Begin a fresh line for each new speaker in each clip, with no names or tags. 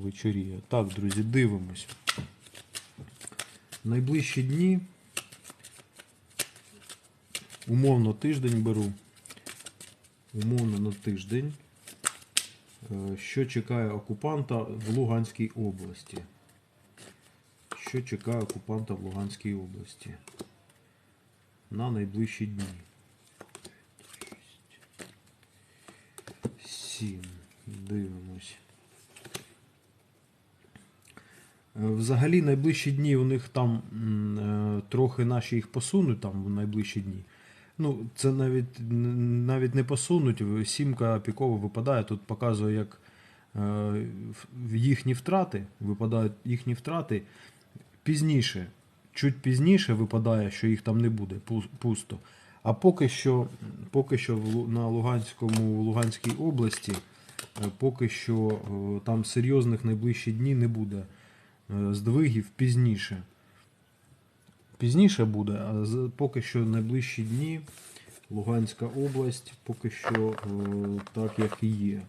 вечоріє. Так, друзі, дивимось. Найближчі дні. Умовно тиждень беру. Умовно на тиждень. Е, Що чекає окупанта в Луганській області? Що чекає окупанта в Луганській області? На найближчі дні. 7. Дивимось. Е, Взагалі найближчі дні у них там е, трохи наші їх посунуть там в найближчі дні. Ну, це навіть, навіть не посунуть. Сімка пікова випадає. Тут показує, як е, їхні втрати, випадають їхні втрати пізніше. Чуть пізніше випадає, що їх там не буде, пусто. А поки що, поки що на Луганському, в Луганській області, е, поки що там серйозних найближчі дні не буде здвигів пізніше. Пізніше буде, а поки що найближчі дні Луганська область, поки що е, так, як і є.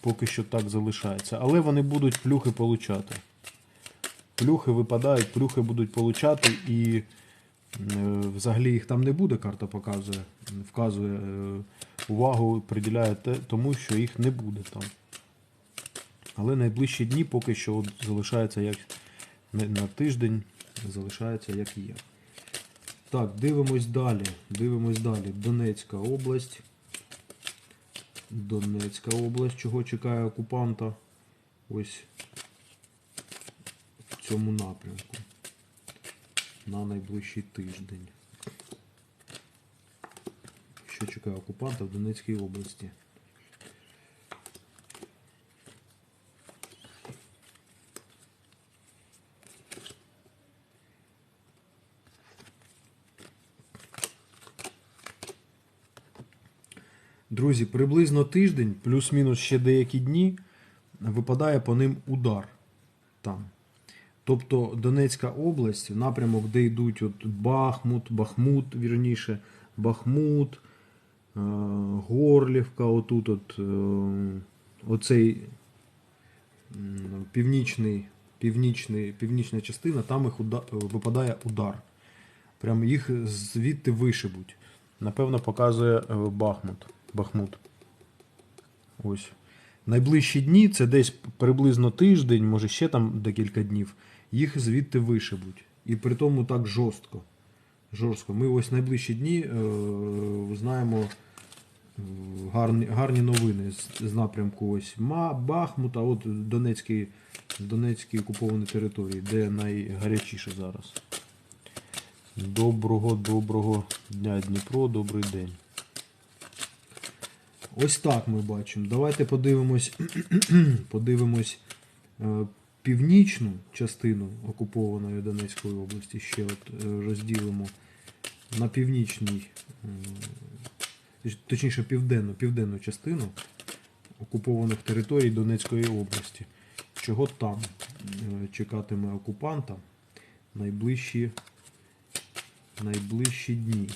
Поки що так залишається. Але вони будуть плюхи получати. Плюхи випадають, плюхи будуть получати і е, взагалі їх там не буде, карта показує, вказує е, увагу, приділяє те, тому що їх не буде там. Але найближчі дні поки що от залишається як на тиждень, залишається як є. Так, дивимось далі. Дивимось далі. Донецька область. Донецька область, чого чекає окупанта. Ось в цьому напрямку. На найближчий тиждень. Що чекає окупанта в Донецькій області? Друзі, приблизно тиждень, плюс-мінус ще деякі дні, випадає по ним удар там. Тобто Донецька область, напрямок, де йдуть от Бахмут, Бахмут, вірніше, Бахмут, е, Горлівка, отут от, е, оцей північний, північний, північна частина, там їх уда- випадає удар. Прям їх звідти вишибуть. Напевно, показує е, Бахмут. Бахмут. Ось. Найближчі дні це десь приблизно тиждень, може ще там декілька днів. Їх звідти вишибуть. І при тому так жорстко. Жорстко. Ми ось найближчі дні е, знаємо е, гарні, гарні новини з, з напрямку ось Ма, Бахмута, от Донецький, Донецькі окуповані території, де найгарячіше зараз. Доброго, доброго дня, Дніпро, добрий день. Ось так ми бачимо. Давайте подивимось, подивимось е, північну частину окупованої Донецької області. Ще от е, розділимо на північній, е, точніше південну, південну частину окупованих територій Донецької області. Чого там чекатиме окупанта найближчі, найближчі дні.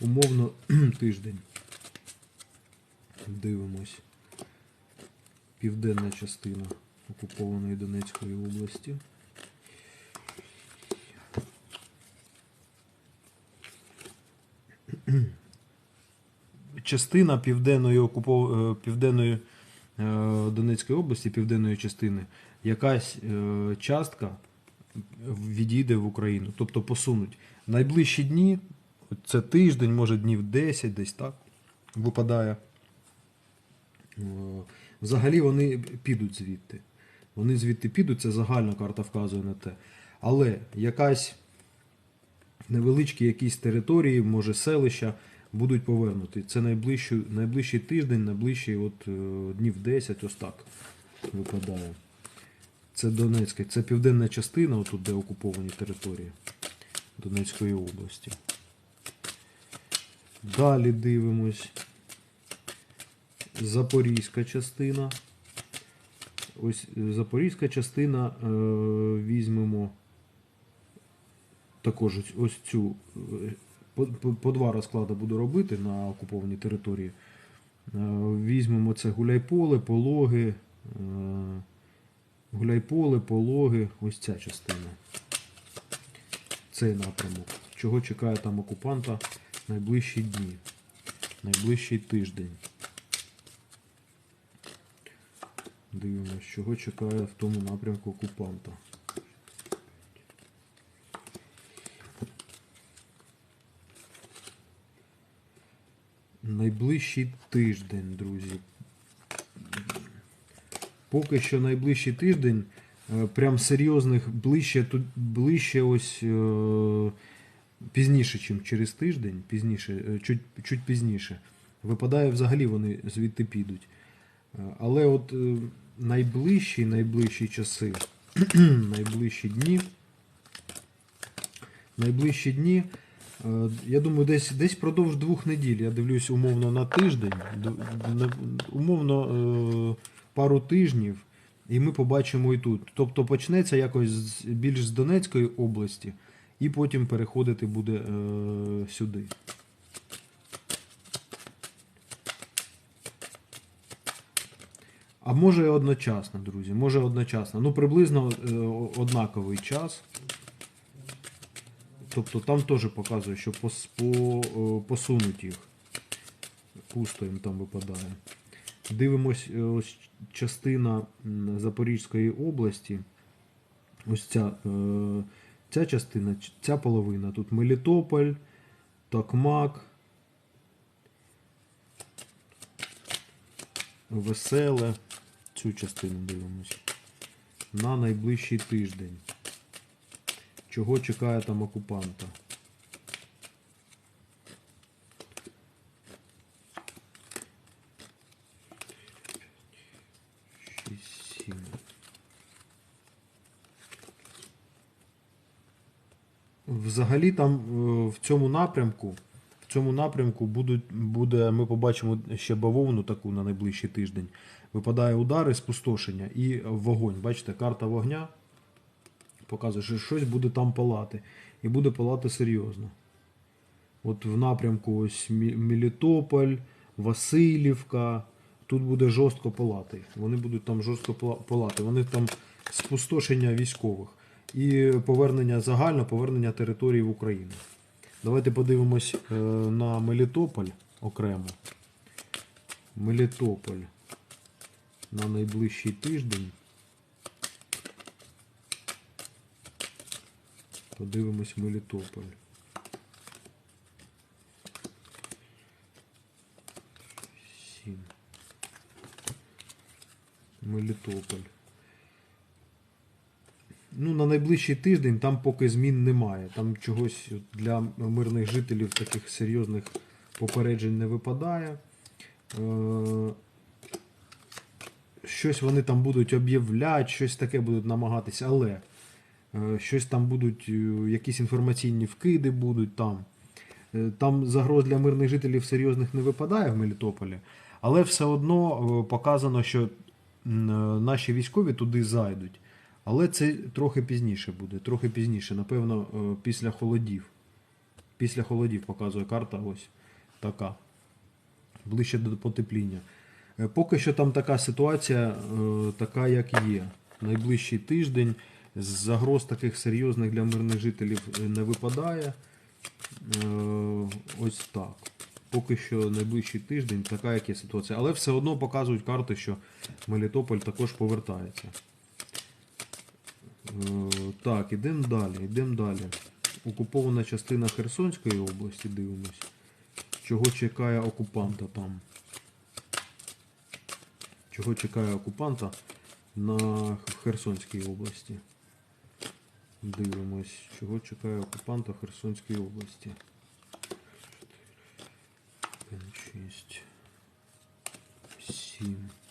Умовно тиждень. Дивимось. Південна частина окупованої Донецької області. Частина південної окупов... е, південної е, Донецької області, південної частини, якась е, частка відійде в Україну, тобто посунуть. Найближчі дні, це тиждень, може днів 10, десь так, випадає. Е, Взагалі вони підуть звідти. Вони звідти підуть, це загальна карта вказує на те. Але якась невеличкі якісь території, може селища, будуть повернуті. Це найближчий, найближчий тиждень, найближчий от, е, днів 10, ось так випадає. Це Донецьке, це південна частина, отут, де окуповані території Донецької області. Далі дивимось. Запорізька частина. Ось е, Запорізька частина е, візьмемо також ось- цю. е, По, по, по два розклади буду робити на окупованій території. Е, Візьмемо це гуляйполе, пологи. е, Гуляйполе, пологи, ось ця частина. Цей напрямок. Чого чекає там окупанта найближчі дні, найближчий тиждень. Дивимось, чого чекає в тому напрямку окупанта. Найближчий тиждень, друзі. Поки що найближчий тиждень, е, прям серйозних ближче ближче ось е, пізніше, ніж через тиждень, пізніше, е, чуть, чуть пізніше. Випадає взагалі вони звідти підуть. Але от найближчі, найближчі часи, найближчі дні, найближчі дні, е, я думаю, десь, десь продовж двох неділь. Я дивлюсь умовно на тиждень, умовно е, пару тижнів, і ми побачимо і тут. Тобто почнеться якось більш з Донецької області, і потім переходити буде е, сюди. А може одночасно, друзі. Може одночасно. Ну, приблизно е, однаковий час. Тобто там теж показує, що е, посунуть їх. Пусто їм там випадає. Дивимось е, ось частина Запорізької області. Ось ця, ця частина, ця половина. Тут Мелітополь, Токмак, Веселе. Цю частину дивимось. На найближчий тиждень. Чого чекає там окупанта? Взагалі там е, в цьому напрямку, цьому напрямку будуть, буде, ми побачимо ще бавовну таку на найближчий тиждень. Випадає удари, спустошення і вогонь. Бачите, карта вогня показує, що щось буде там палати. І буде палати серйозно. От в напрямку ось Мі- Мелітополь, Васильівка. Тут буде жорстко палати. Вони будуть там жорстко палати. Вони там спустошення військових і повернення загально, повернення території в Україну. Давайте подивимось е, на Мелітополь окремо. Мелітополь на найближчий тиждень. Подивимось Мелітополь. Сім. Мелітополь. Ну, на найближчий тиждень там поки змін немає. Там чогось для мирних жителів таких серйозних попереджень не випадає. Е, Щось вони там будуть об'являти, щось таке будуть намагатися, але е, щось там будуть, е, якісь інформаційні вкиди будуть там. Там загроз для мирних жителів серйозних не випадає в Мелітополі, але все одно показано, що наші військові туди зайдуть. Але це трохи пізніше буде, трохи пізніше, напевно, е, після холодів. Після холодів показує карта ось така. Ближче до потепління. Е, Поки що там така ситуація, е, така як є. Найближчий тиждень загроз таких серйозних для мирних жителів не випадає. Ось так. Поки що найближчий тиждень така як є ситуація. Але все одно показують карти, що Мелітополь також повертається. Е, Так, ідемо далі, йдемо далі. Окупована частина Херсонської області, дивимось. Чого чекає окупанта там? Чого чекає окупанта на Херсонській області? Дивимось, чого чекає окупанта в Херсонській області. 6, 7.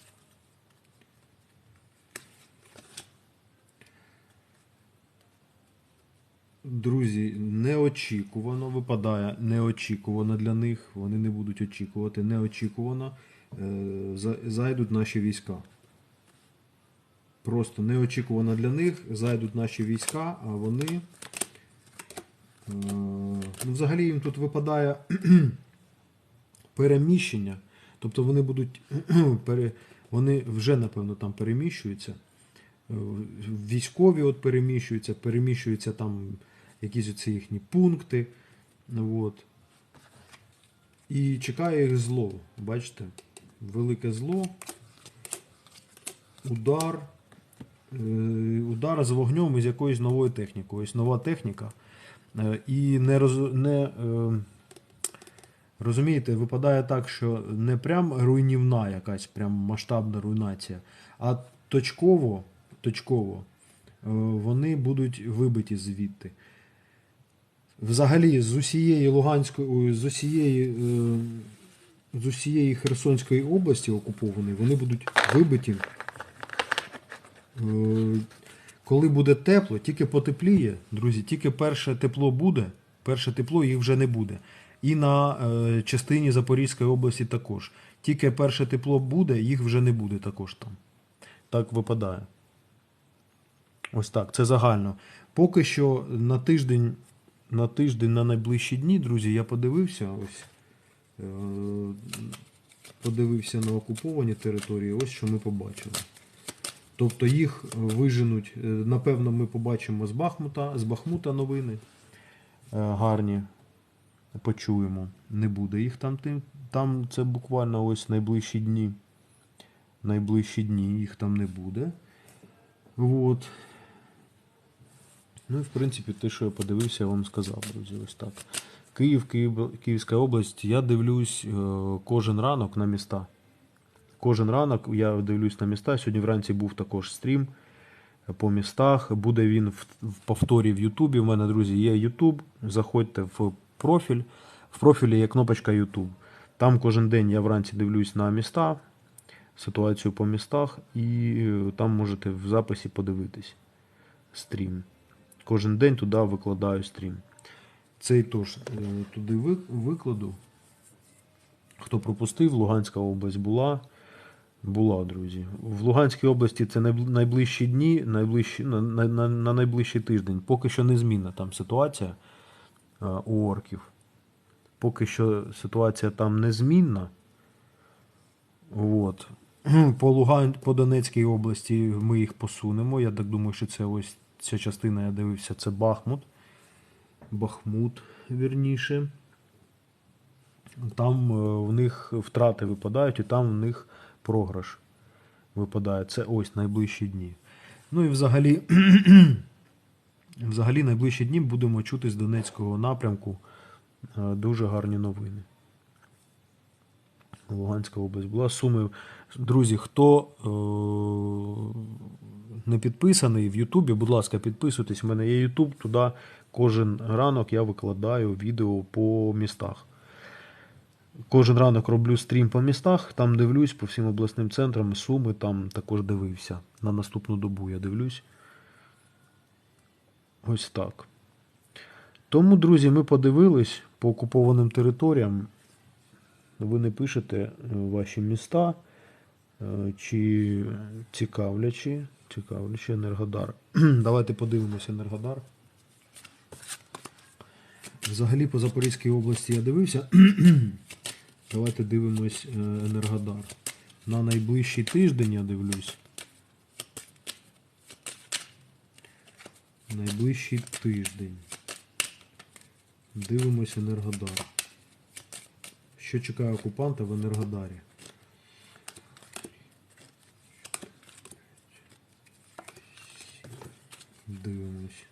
Друзі, неочікувано випадає неочікувано для них. Вони не будуть очікувати. Неочікувано е, зайдуть наші війська. Просто неочікувано для них зайдуть наші війська, а вони. е, Ну, взагалі їм тут випадає переміщення. Тобто вони будуть вони вже, напевно, там переміщуються. Е, Військові от переміщуються, переміщуються там якісь оці їхні пункти. От. І чекає їх зло. Бачите? Велике зло. Удар. Е, Удар з вогнем і з якоюсь новою технікою. Ось нова техніка. Е, І не, роз, не е, розумієте, випадає так, що не прям руйнівна якась прям масштабна руйнація, а точково, точково вони будуть вибиті звідти. Взагалі, з усієї Луганської, з усієї, е, з усієї Херсонської області окупованої, вони будуть вибиті. Е, Коли буде тепло, тільки потепліє, друзі, тільки перше тепло буде, перше тепло їх вже не буде. І на е, частині Запорізької області також. Тільки перше тепло буде, їх вже не буде також там. Так випадає. Ось так, це загально. Поки що на тиждень, на тиждень, на найближчі дні, друзі, я подивився ось. е, Подивився на окуповані території, ось що ми побачили. Тобто їх виженуть, е, напевно, ми побачимо з Бахмута, з Бахмута новини. е, Гарні. Почуємо. Не буде їх там. Там це буквально ось найближчі дні. Найближчі дні їх там не буде. От. Ну і в принципі, те, що я подивився, я вам сказав, друзі, ось так. Київ, Київ Київська область. Я дивлюсь е, кожен ранок на міста. Кожен ранок я дивлюсь на міста. Сьогодні вранці був також стрім по містах. Буде він в, повторі в Ютубі. У мене, друзі, є Ютуб. Заходьте в профіль. В профілі є кнопочка Ютуб. Там кожен день я вранці дивлюсь на міста, ситуацію по містах, і е, там можете в записі подивитись стрім. Кожен день туди викладаю стрім. Цей тож е, туди викладу. Хто пропустив, Луганська область була. Була, друзі. В Луганській області це найближчі дні, найближчі, на, на, на, на найближчий тиждень. Поки що незмінна там ситуація а, у орків. Поки що ситуація там незмінна. От. По, Луган... по Донецькій області ми їх посунемо. Я так думаю, що це ось ця частина, я дивився, це Бахмут. Бахмут, вірніше. Там е, в них втрати випадають, і там в них програш випадає. Це ось найближчі дні. Ну і взагалі, взагалі найближчі дні будемо чути з Донецького напрямку е, дуже гарні новини. Луганська область була. Суми. Друзі, хто е- не підписаний в Ютубі, будь ласка, підписуйтесь. У мене є Ютуб, туди кожен ранок я викладаю відео по містах. Кожен ранок роблю стрім по містах, там дивлюсь по всім обласним центрам, суми там також дивився. На наступну добу я дивлюсь. Ось так. Тому, друзі, ми подивились по окупованим територіям. Ви не пишете е, ваші міста, е, чи цікавлячі, цікавлячі Енергодар. Давайте подивимося Енергодар. Взагалі по Запорізькій області я дивився. Давайте дивимось е, Енергодар. На найближчий тиждень я дивлюсь. Найближчий тиждень. Дивимось Енергодар. Що чекає окупанта в Енергодарі? Дивимось.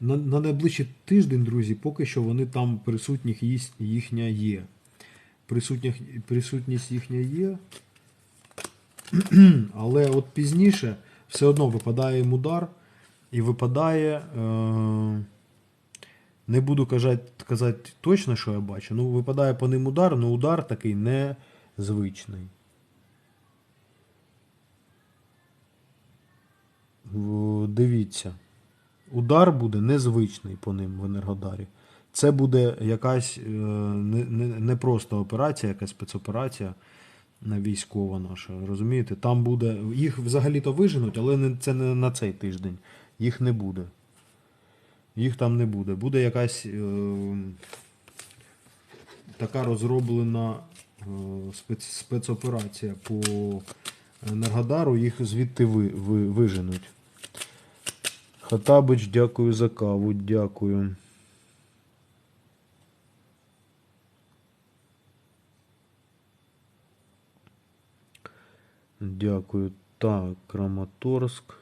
На, на найближчий тиждень, друзі, поки що вони там присутніх їхня є. Присутніх, присутність їхня є. Але от пізніше все одно випадає їм удар і випадає. Е- не буду казати, точно, що я бачу. Ну, випадає по ним удар, але удар такий незвичний. Дивіться. Удар буде незвичний по ним в Енергодарі. Це буде якась е, не, не, не просто операція, якась спецоперація військова наша. Розумієте? Там буде. Їх взагалі-то виженуть, але це не на цей тиждень. Їх не буде. Їх там не буде. Буде якась. Е, така розроблена е, спец, спецоперація по Енергодару, їх звідти ви, ви, виженуть. Хатабич, дякую за каву, дякую. Дякую. Так, Краматорськ.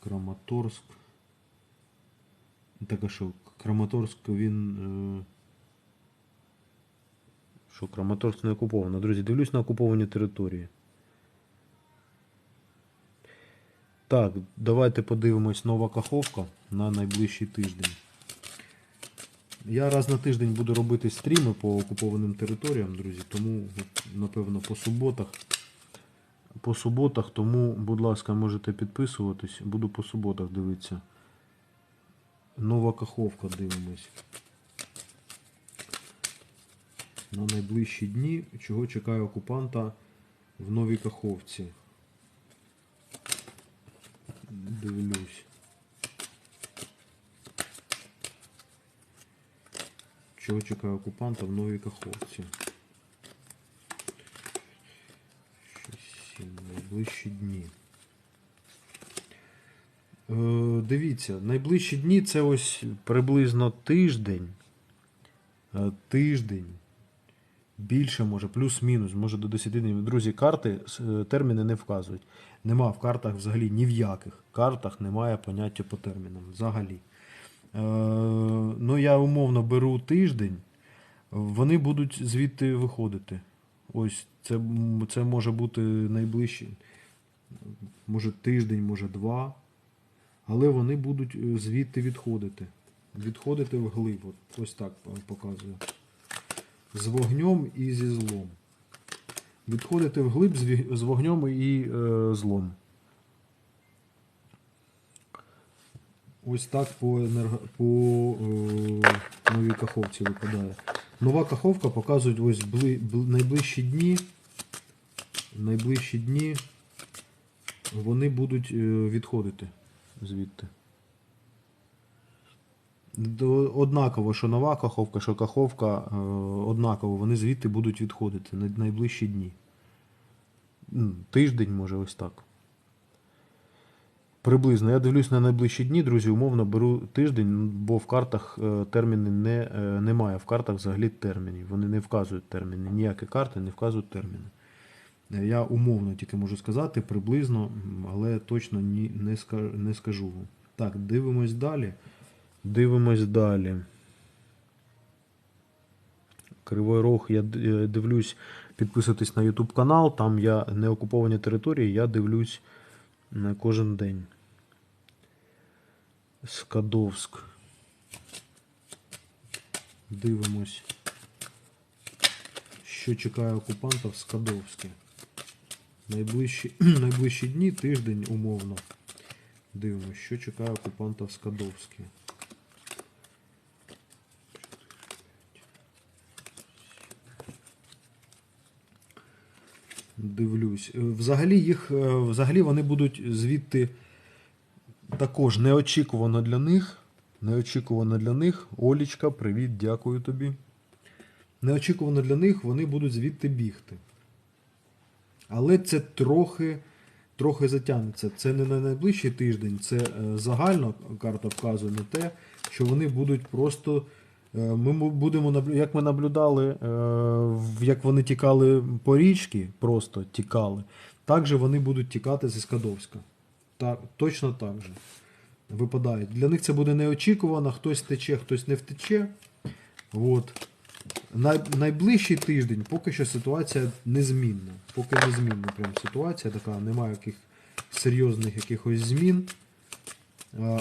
Краматорськ. Так, а що, Краматорськ він. Е... Що, Краматорськ не окуповано. Друзі, дивлюсь на окуповані території. Так, давайте подивимось нова каховка на найближчий тиждень. Я раз на тиждень буду робити стріми по окупованим територіям, друзі, тому, напевно, по суботах. По суботах, тому, будь ласка, можете підписуватись. Буду по суботах дивитися. Нова каховка дивимось. На найближчі дні, чого чекає окупанта в новій каховці. Дивлюсь. Чого чекає окупанта в новій каховці? 6-7 найближчі дні. Е, дивіться, найближчі дні це ось приблизно тиждень. Е, тиждень. Більше може, плюс-мінус, може до 10 днів. Друзі, карти е, терміни не вказують. Нема в картах взагалі ні в яких картах немає поняття по термінам. Взагалі. Ну, я умовно беру тиждень, вони будуть звідти виходити. Ось це, це може бути найближче, може тиждень, може два. Але вони будуть е, звідти відходити. Відходити вглиб. Ось так показую. З вогнем і зі злом. Відходити вглиб з, ві- з вогнем і е, злом. Ось так по, енерго... по е, новій каховці випадає. Нова каховка показують ось бли... бл- найближчі дні. Найближчі дні вони будуть е, відходити звідти. Однаково, що нова каховка, що каховка, е, однаково, вони звідти будуть відходити на найближчі дні. Тиждень, може, ось так. Приблизно. Я дивлюсь на найближчі дні, друзі, умовно беру тиждень, бо в картах е, терміни не, е, немає. В картах взагалі термінів. Вони не вказують терміни. Ніякі карти не вказують терміни. Е, Я умовно тільки можу сказати, приблизно, але точно ні, не, ска- не скажу вам. Так, дивимось далі. Дивимось далі. Кривой Рог, я е, дивлюсь, підписуйтесь на YouTube канал. Там я не окуповані території, я дивлюсь на кожен день. Скадовськ. Дивимось, що чекає окупанта в Скадовське. Найближчі, найближчі дні, тиждень умовно. Дивимось, що чекає окупанта в Скадовське. Дивлюсь. Е, Взагалі їх, е, взагалі вони будуть звідти також неочікувано для них. Неочікувано для них. Олічка, привіт, дякую тобі. Неочікувано для них вони будуть звідти бігти. Але це трохи, трохи затягнеться. Це не на найближчий тиждень, це е, загально карта вказує на те, що вони будуть просто. е, Ми будемо як ми наблюдали, е, як вони тікали по річці, просто тікали, так же вони будуть тікати зі Скадовська. Так, точно так же. Випадають. Для них це буде неочікувано, хтось тече, хтось не втече. От. Най, найближчий тиждень поки що ситуація незмінна. Поки незмінна прям ситуація така, немає яких серйозних якихось змін.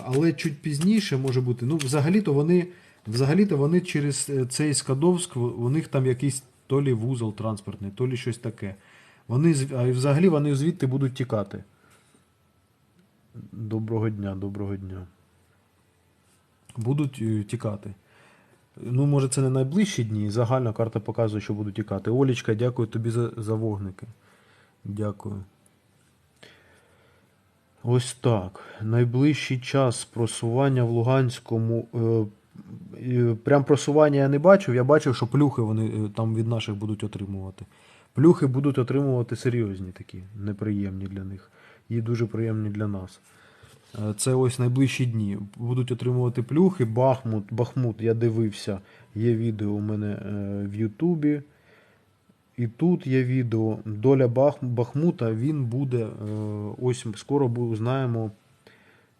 Але чуть пізніше може бути. Ну, взагалі-то вони, взагалі-то вони через е, цей Скадовськ, у них там якийсь то лі вузол транспортний, то лі щось таке. Вони, а взагалі вони звідти будуть тікати. Доброго дня, доброго дня. Будуть е, тікати. Ну, може, це не найближчі дні. Загальна карта показує, що будуть тікати. Олічка, дякую тобі за, за вогники. Дякую. Ось так. Найближчий час просування в Луганському. Е, Прям просування я не бачив. Я бачив, що плюхи вони е, там від наших будуть отримувати. Плюхи будуть отримувати серйозні такі, неприємні для них. І дуже приємні для нас. Е, Це ось найближчі дні. Будуть отримувати плюхи. Бахмут, Бахмут, я дивився. Є відео у мене е, в Ютубі. І тут є відео. Доля Бахмута, він буде. е, Ось скоро знаємо.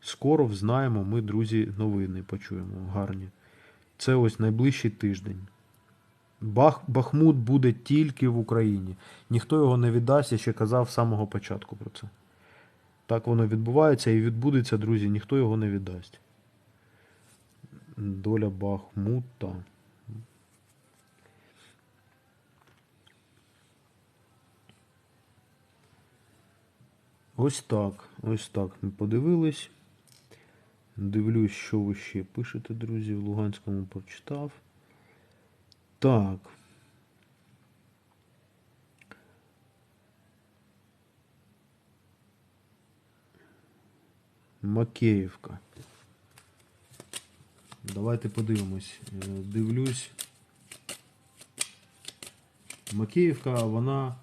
Скоро взнаємо ми, друзі, новини почуємо гарні. Це ось найближчий тиждень. Бах, Бахмут буде тільки в Україні. Ніхто його не віддасть, я ще казав з самого початку про це. Так воно відбувається і відбудеться, друзі, ніхто його не віддасть. Доля Бахмута. Ось так. Ось так ми подивились. Дивлюсь, що ви ще пишете, друзі. В Луганському прочитав. Так. Макеївка. Давайте подивимось. Е, Дивлюсь. Макеївка, вона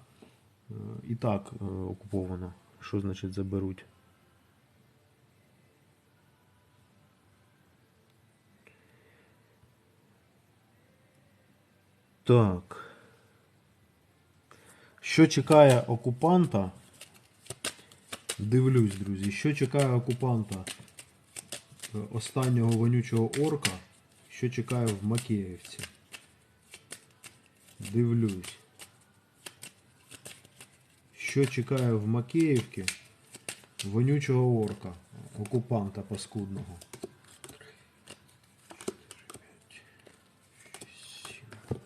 е, і так е, окупована. Що значить заберуть? Так. Що чекає окупанта? Дивлюсь, друзі, що чекає окупанта е, останнього вонючого орка, що чекає в Макеївці. Дивлюсь. Що чекає в Макеївці вонючого орка, окупанта паскудного.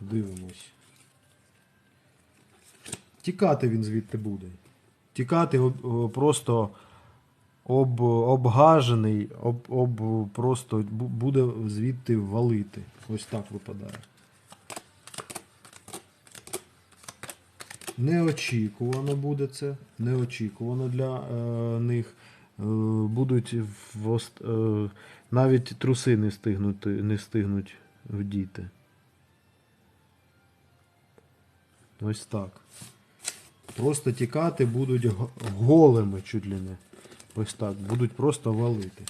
Дивимось. Тікати він звідти буде. Тікати просто об, обгажений, об, об, просто буде звідти валити. Ось так випадає. Неочікувано буде це. Неочікувано для е, них. Е, будуть в, е, навіть труси не стигнуть, не стигнуть вдіти. Ось так. Просто тікати будуть голими чуть ли не. Ось так. Будуть просто валити.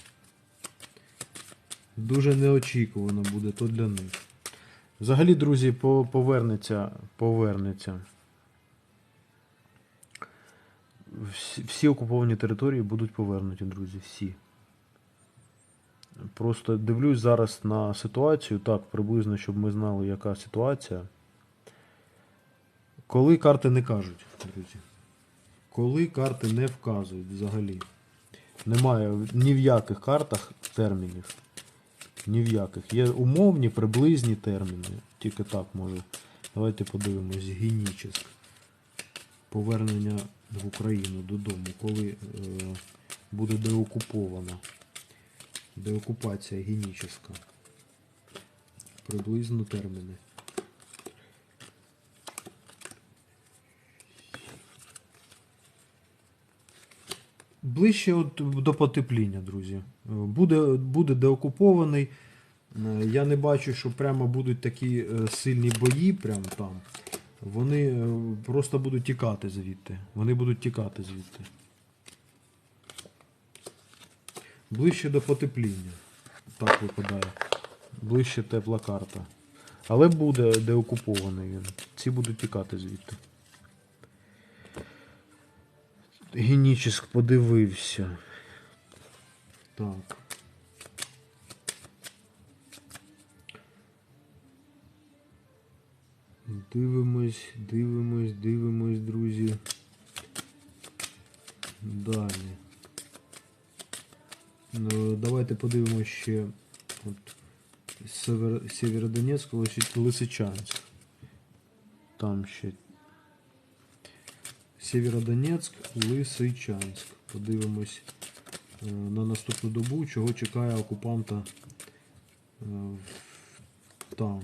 Дуже неочікувано буде то для них. Взагалі, друзі, повернеться, повернеться. Всі, окуповані території будуть повернуті, друзі. Всі. Просто дивлюсь зараз на ситуацію, так, приблизно, щоб ми знали, яка ситуація. Коли карти не кажуть. Коли карти не вказують взагалі. Немає ні в яких картах термінів. Ні в яких. Є умовні, приблизні терміни. Тільки так може. Давайте подивимось. Геніческ. Повернення в Україну додому, коли е, буде деокупована. Деокупація геніческа. Приблизно терміни. Ближче от до потепління, друзі. Е, Буде, буде деокупований. Е, Я не бачу, що прямо будуть такі е, сильні бої, прямо там. Вони просто будуть тікати звідти. Вони будуть тікати звідти. Ближче до потепління. Так випадає. Ближче тепла карта. Але буде деокупований він. Ці будуть тікати звідти. Геніческ подивився. Так. Дивимось, дивимось, дивимось, друзі. Далі. Ну, давайте подивимось ще от, Сєвєродонецьк, Лисичанськ. Там ще Сєвєродонецьк, Лисичанськ. Подивимось е, на наступну добу, чого чекає окупанта е, там.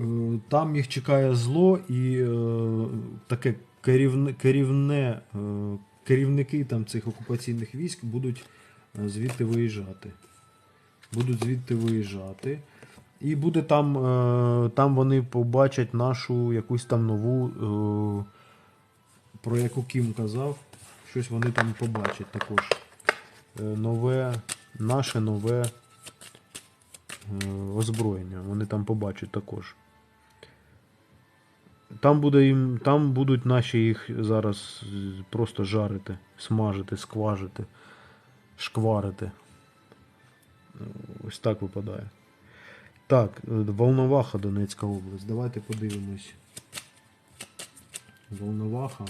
Е, там їх чекає зло і е, таке керівне, керівне, е, керівники там цих окупаційних військ будуть звідти виїжджати. Будуть звідти виїжджати. І буде там, е, там вони побачать нашу якусь там нову, е, про яку Кім казав, щось вони там побачать також. Е, нове, наше нове озброєння. Вони там побачать також. Там, буде їм, там будуть наші їх зараз просто жарити, смажити, скважити, шкварити. Ось так випадає. Так, Волноваха, Донецька область. Давайте подивимось. Волноваха.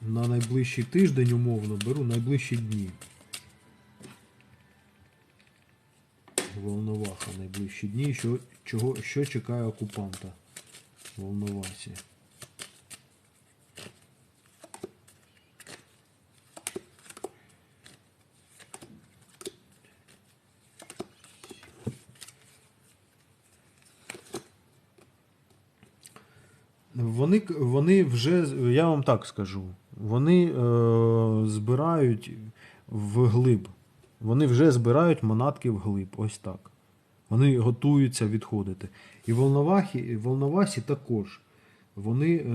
На найближчий тиждень умовно беру найближчі дні. Волноваха найближчі дні. Що, чого, що чекає окупанта? Волновасі. Вони, вони вже, я вам так скажу, вони е, збирають вглиб. Вони вже збирають манатки вглиб. Ось так. Вони готуються відходити. І Волновахі, Волновасі також. Вони е,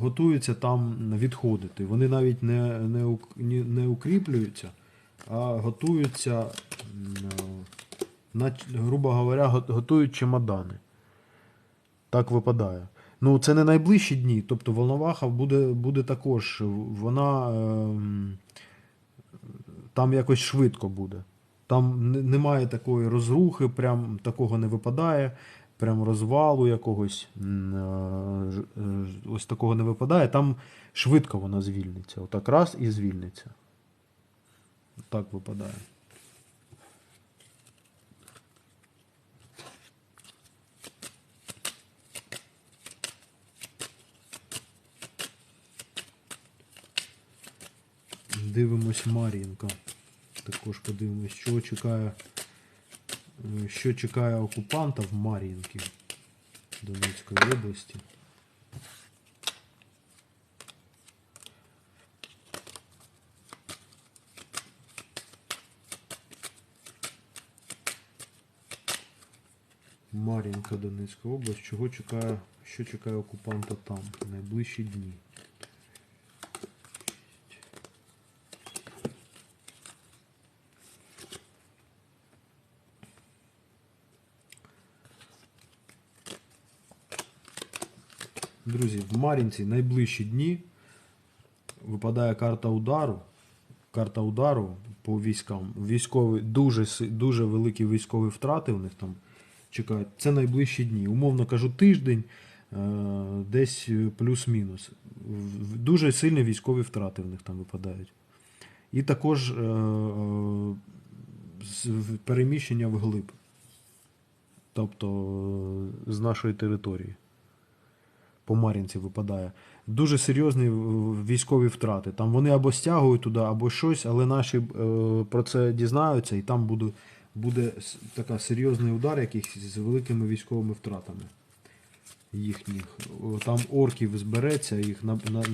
готуються там відходити. Вони навіть не, не, не укріплюються, а готуються, на, грубо говоря, готують чемодани. Так випадає. Ну, це не найближчі дні. Тобто Волноваха буде, буде також. Вона ем, там якось швидко буде. Там немає такої розрухи, прям такого не випадає, прям розвалу якогось е, е, ось такого не випадає. Там швидко вона звільниться. Отак раз і звільниться. Так випадає. Дивимось Мар'їнка. Також подивимось, що чекає, що чекає окупанта в Мар'їнці Донецької області. Мар'їнка, Донецька область. Чого чекає, що чекає окупанта там в найближчі дні? Друзі, в Мар'їнці найближчі дні випадає карта удару. Карта удару по військам. Військові, дуже, дуже великі військові втрати у них там чекають. Це найближчі дні. Умовно кажу, тиждень, е, десь плюс-мінус. Дуже сильні військові втрати в них там випадають. І також е, е, переміщення вглиб. Тобто з нашої території по Мар'їнці випадає. Дуже серйозні е, військові втрати. Там вони або стягують туди, або щось, але наші е, про це дізнаються, і там буде, буде така серйозний удар якихось з великими військовими втратами їхніх. Там орків збереться, їх на, на,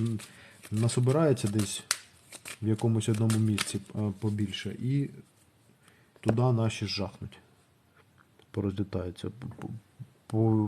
насобирається десь в якомусь одному місці е, побільше, і туди наші жахнуть. Порозлітаються. По- по-